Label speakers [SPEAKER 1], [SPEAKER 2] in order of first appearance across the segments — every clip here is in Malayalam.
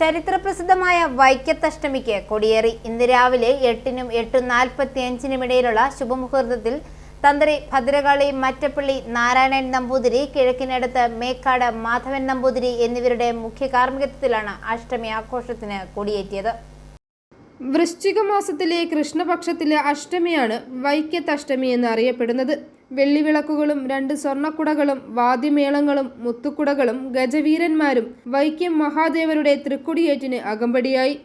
[SPEAKER 1] ചരിത്രപ്രസിദ്ധമായ വൈക്കത്തഷ്ടമിക്ക് കൊടിയേറി. ഇന്ന് രാവിലെ എട്ടിനും എട്ട് നാൽപ്പത്തി അഞ്ചിനും ഇടയിലുള്ള ശുഭമുഹൂർത്തത്തിൽ തന്ത്രി ഭദ്രകാളി മറ്റപ്പള്ളി നാരായണൻ നമ്പൂതിരി കിഴക്കിനടുത്ത് മേക്കാട് മാധവൻ നമ്പൂതിരി എന്നിവരുടെ മുഖ്യ കാർമ്മികത്വത്തിലാണ് അഷ്ടമി ആഘോഷത്തിന് കൊടിയേറ്റിയത്.
[SPEAKER 2] വൃശ്ചിക മാസത്തിലെ കൃഷ്ണപക്ഷത്തിലെ അഷ്ടമിയാണ് വൈക്കത്തഷ്ടമി എന്ന് അറിയപ്പെടുന്നത് വെള്ളിവിളക്കുകളും രണ്ട് സ്വർണക്കുടകളും വാദ്യമേളങ്ങളും മുത്തുക്കുടകളും ഗജവീരന്മാരും വൈക്കം മഹാദേവരുടെ തൃക്കൊടിയേറ്റിന് അകമ്പടിയായി.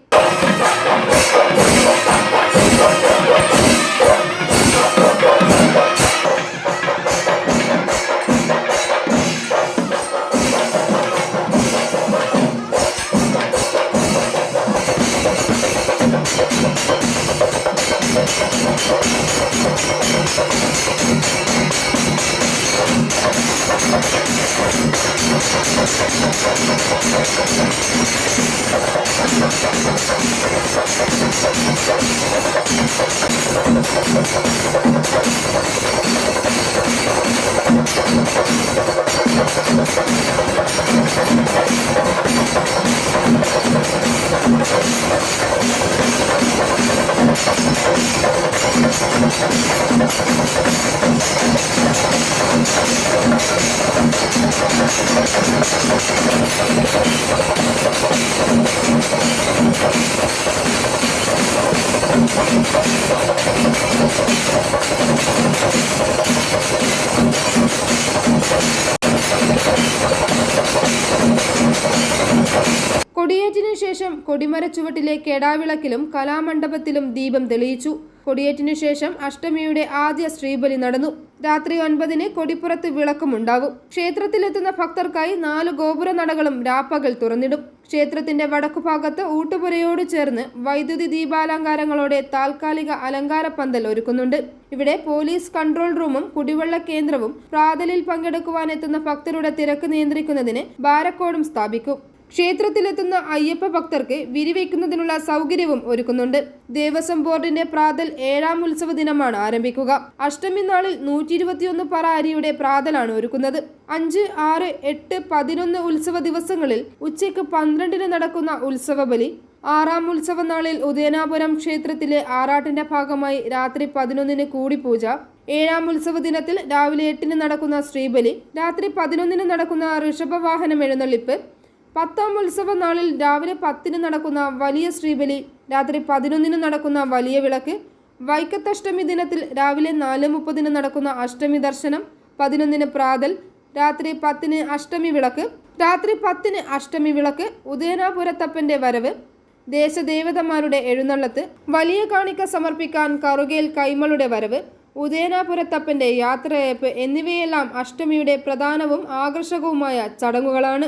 [SPEAKER 2] കൊടിയേറ്റിനു Thank you. ശേഷം കൊടിമര ചുവട്ടിലെ കെടാവിളക്കിലും കലാമണ്ഡപത്തിലും ദീപം തെളിയിച്ചു. കൊടിയേറ്റിനു ശേഷം അഷ്ടമിയുടെ ആദ്യ ശ്രീബലി നടന്നു. രാത്രി ഒൻപതിന് കൊടിപ്പുറത്ത് വിളക്കുമുണ്ടാകും. ക്ഷേത്രത്തിലെത്തുന്ന ഭക്തർക്കായി നാല് ഗോപുര നടകളും രാപ്പകൽ തുറന്നിടും. ക്ഷേത്രത്തിന്റെ വടക്കുഭാഗത്ത് ഊട്ടുപുരയോട് ചേർന്ന് വൈദ്യുതി ദീപാലങ്കാരങ്ങളോടെ താൽക്കാലിക അലങ്കാര പന്തൽ ഒരുക്കുന്നുണ്ട്. ഇവിടെ പോലീസ് കൺട്രോൾ റൂമും കുടിവെള്ള കേന്ദ്രവും പ്രാതലിൽ പങ്കെടുക്കുവാനെത്തുന്ന ഭക്തരുടെ തിരക്ക് നിയന്ത്രിക്കുന്നതിന് ബാരക്കോടും സ്ഥാപിക്കും. ക്ഷേത്രത്തിലെത്തുന്ന അയ്യപ്പ ഭക്തർക്ക് വിരിവയ്ക്കുന്നതിനുള്ള സൗകര്യവും ഒരുക്കുന്നുണ്ട്. ദേവസ്വം ബോർഡിന്റെ പ്രാതൽ ഏഴാം ഉത്സവ ദിനമാണ് ആരംഭിക്കുക. അഷ്ടമി നാളിൽ നൂറ്റി ഇരുപത്തിയൊന്ന് പറ അരിയുടെ പ്രാതലാണ് ഒരുക്കുന്നത്. അഞ്ച് ആറ് എട്ട് പതിനൊന്ന് ഉത്സവ ദിവസങ്ങളിൽ ഉച്ചയ്ക്ക് പന്ത്രണ്ടിന് നടക്കുന്ന ഉത്സവ ബലി. ആറാം ഉത്സവ നാളിൽ ഉദയനാപുരം ക്ഷേത്രത്തിലെ ആറാട്ടിന്റെ ഭാഗമായി രാത്രി പതിനൊന്നിന് കൂടിപ്പൂജ ഏഴാം ഉത്സവ ദിനത്തിൽ രാവിലെ എട്ടിന് നടക്കുന്ന ശ്രീബലി. രാത്രി പതിനൊന്നിന് നടക്കുന്ന ഋഷഭവാഹനം എഴുന്നള്ളിപ്പ്. പത്താം ഉത്സവ നാളിൽ രാവിലെ പത്തിന് നടക്കുന്ന വലിയ ശ്രീബലി രാത്രി പതിനൊന്നിന് നടക്കുന്ന വലിയ വിളക്ക് വൈക്കത്തഷ്ടമി ദിനത്തിൽ രാവിലെ നാല് മുപ്പതിന് നടക്കുന്ന അഷ്ടമി ദർശനം പതിനൊന്നിന് പ്രാതൽ രാത്രി പത്തിന് അഷ്ടമി വിളക്ക് രാത്രി പത്തിന് അഷ്ടമി വിളക്ക് ഉദയനാപുരത്തപ്പന്റെ വരവ് ദേശദേവതമാരുടെ എഴുന്നള്ളത്ത് വലിയ കാണിക്ക സമർപ്പിക്കാൻ കറുകയിൽ കൈമളുടെ വരവ് ഉദയനാപുരത്തപ്പന്റെ യാത്രയയപ്പ് എന്നിവയെല്ലാം അഷ്ടമിയുടെ പ്രധാനവും ആകർഷകവുമായ ചടങ്ങുകളാണ്.